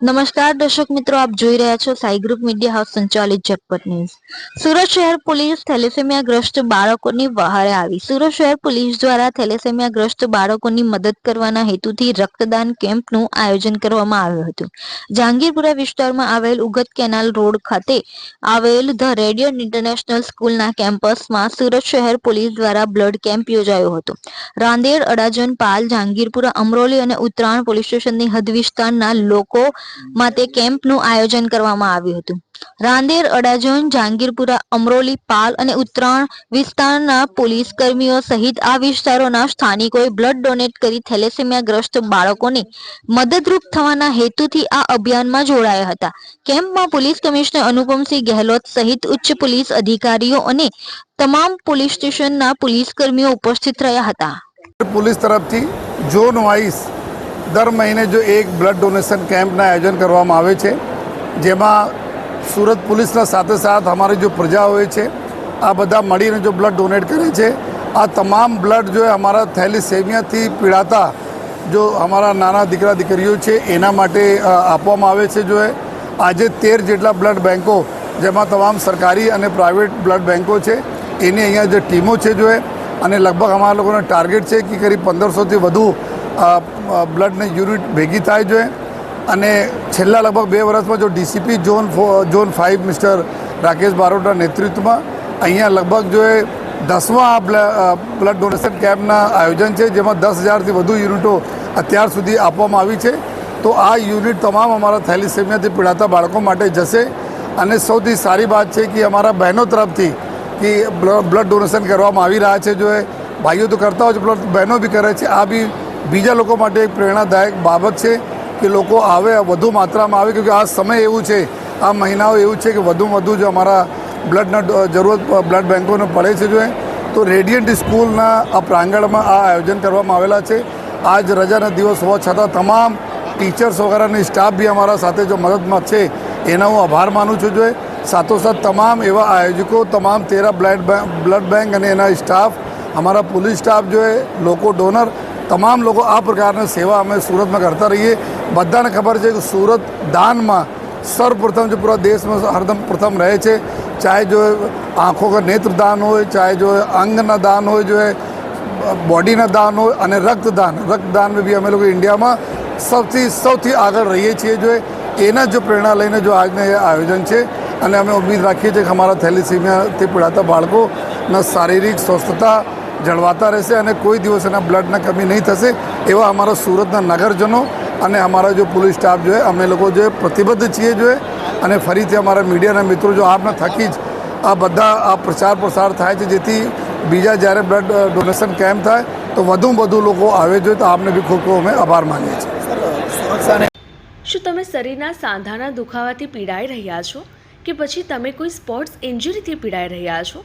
નમસ્કાર દર્શક મિત્રો, આપ જોઈ રહ્યા છો સાઈ ગ્રુપ મીડિયા હાઉસ સંચાલિત ઝટપટ ન્યૂઝ. સુરત શહેર પોલીસ થેલેસેમિયા ગ્રસ્ત બાળકોની વહારે આવી. સુરત શહેર પોલીસ દ્વારા થેલેસેમિયા ગ્રસ્ત બાળકોની મદદ કરવાના હેતુથી રક્તદાન કેમ્પનું આયોજન કરવામાં આવ્યું હતું. જહાંગીરપુરા વિસ્તારમાં આવેલ ઉગત કેનાલ રોડ ખાતે આવેલ ધ રેડિયો ઇન્ટરનેશનલ સ્કૂલના કેમ્પસમાં સુરત શહેર પોલીસ દ્વારા બ્લડ કેમ્પ યોજાયો હતો. રાંદેર, અડાજણ, પાલ, જહાંગીરપુરા, અમરોલી અને ઉત્તરાયણ પોલીસ સ્ટેશનની હદ વિસ્તારના લોકો માટે કેમ્પનું આયોજન કરવામાં આવ્યું હતું. રાંદેર, અડાજણ, જહાંગીરપુરા, અમરોલી, પાલ અને ઉત્તરાયણ વિસ્તારના પોલીસ કર્મીઓ સહિત આ વિસ્તારોના સ્થાનિકોએ બ્લડ ડોનેટ કરી થેલેસેમિયા ગ્રસ્ત બાળકોને મદદરૂપ થવાના હેતુથી આ અભિયાનમાં જોડાયા હતા. કેમ્પમાં પોલીસ કમિશનર અનુપમસિંહ ગેહલોત સહિત ઉચ્ચ પોલીસ અધિકારીઓ અને તમામ પોલીસ સ્ટેશનના પોલીસ કર્મીઓ ઉપસ્થિત રહ્યા હતા. પોલીસ તરફથી ઝોન વાઇઝ દર મહિને જો એક બ્લડ ડોનેશન કેમ્પના આયોજન કરવામાં આવે છે, જેમાં સુરત પોલીસના સાથે સાથ અમારી જો પ્રજા હોય છે, આ બધા મળીને જો બ્લડ ડોનેટ કરે છે, આ તમામ બ્લડ જો અમારા થેલીસેમિયાથી પીડાતા જો અમારા નાના દીકરા દીકરીઓ છે, એના માટે આપવામાં આવે છે જો આજે તેર જેટલા બ્લડ બેન્કો જેમાં તમામ સરકારી અને પ્રાઇવેટ બ્લડ બેન્કો છે, એની અહીંયા જે ટીમો છે જો અને લગભગ અમારા લોકોનો ટાર્ગેટ છે કે કરીબ પંદરસોથી વધુ બ્લડની યુનિટ ભેગી થાય જોઈએ અને છેલ્લા લગભગ બે વર્ષમાં જો DCP zone zone five mister Rakesh બારોટના નેતૃત્વમાં અહીંયા લગભગ જો એ દસમા આ બ્લ- બ્લડ ડોનેશન કેમ્પના આયોજન છે, જેમાં દસ હજારથી વધુ યુનિટો અત્યાર સુધી આપવામાં આવી છે. તો આ યુનિટ તમામ અમારા થેલિસેમિયાથી પીડાતા બાળકો માટે જશે. અને સૌથી સારી વાત છે કે અમારા બહેનો તરફથી કે બ્લ- બ્લડ ડોનેશન કરવામાં આવી રહ્યા છે. જો ભાઈઓ તો કરતા હોય છે બ્લડ બહેનો બી કરે છે. આ બી બીજા લોકો માટે એક પ્રેરણાદાયક બાબત છે કે લોકો આવે, વધુ માત્રામાં આવે, કેમકે આ સમય એવું છે, આ મહિનાઓ એવું છે કે વધુમાં વધુ જો અમારા બ્લડના જરૂરત બ્લડ બેન્કોને પડે છે જો તો રેડિયન્ટ સ્કૂલના આ પ્રાંગણમાં આ આયોજન કરવામાં આવેલા છે. આજ રજાના દિવસ હોવા છતાં તમામ ટીચર્સ વગેરેની સ્ટાફ બી અમારા સાથે જો મદદમાં છે, એના હું આભાર માનું છું જોઈએ. સાથોસાથ તમામ એવા આયોજકો, તમામ તેરા બ્લડ બ્લડ બેંક અને એના સ્ટાફ, અમારા પોલીસ સ્ટાફ જોઈએ, લોકો ડોનર તમામ લોકો આ પ્રકારની સેવા અમે સુરતમાં કરતા રહીએ. બધાને ખબર છે કે સુરત દાનમાં સર્વપ્રથમ જો પૂરા દેશમાં હરદમ પ્રથમ રહે છે. ચાહે જો આંખો કા નેત્રદાન હોય, ચાહે જો અંગના દાન હોય, જો બોડીના દાન હોય અને રક્તદાન. રક્તદાન બી અમે લોકો ઇન્ડિયામાં સૌથી સૌથી આગળ રહીએ છીએ જો એના જો પ્રેરણા લઈને જો આજનું આયોજન છે. અને અમે ઉમ્મીદ રાખીએ છીએ કે અમારા થેલિસીમિયાથી પીડાતા બાળકોના શારીરિક સ્વસ્થતા જળવાતા રહેશે અને કોઈ દિવસ એના બ્લડના કમી નહીં થશે એવા અમારા સુરતના નગરજનો અને અમારા જો પોલીસ સ્ટાફ જોઈએ અમે લોકો જો પ્રતિબદ્ધ છીએ જોઈએ અને ફરીથી અમારા મીડિયાના મિત્રો જો આપના થકી જ આ બધા આ પ્રચાર પ્રસાર થાય છે, જેથી બીજા જ્યારે બ્લડ ડોનેશન કેમ્પ થાય, તો વધુ વધુ લોકો આવે જોઈએ તો આપને બી ખૂબ ખૂબ અમે આભાર માનીએ છીએ. શું તમે શરીરના સાંધાના દુખાવાથી પીડાઈ રહ્યા છો? કે પછી તમે કોઈ સ્પોર્ટ્સ ઇન્જરીથી પીડાઈ રહ્યા છો?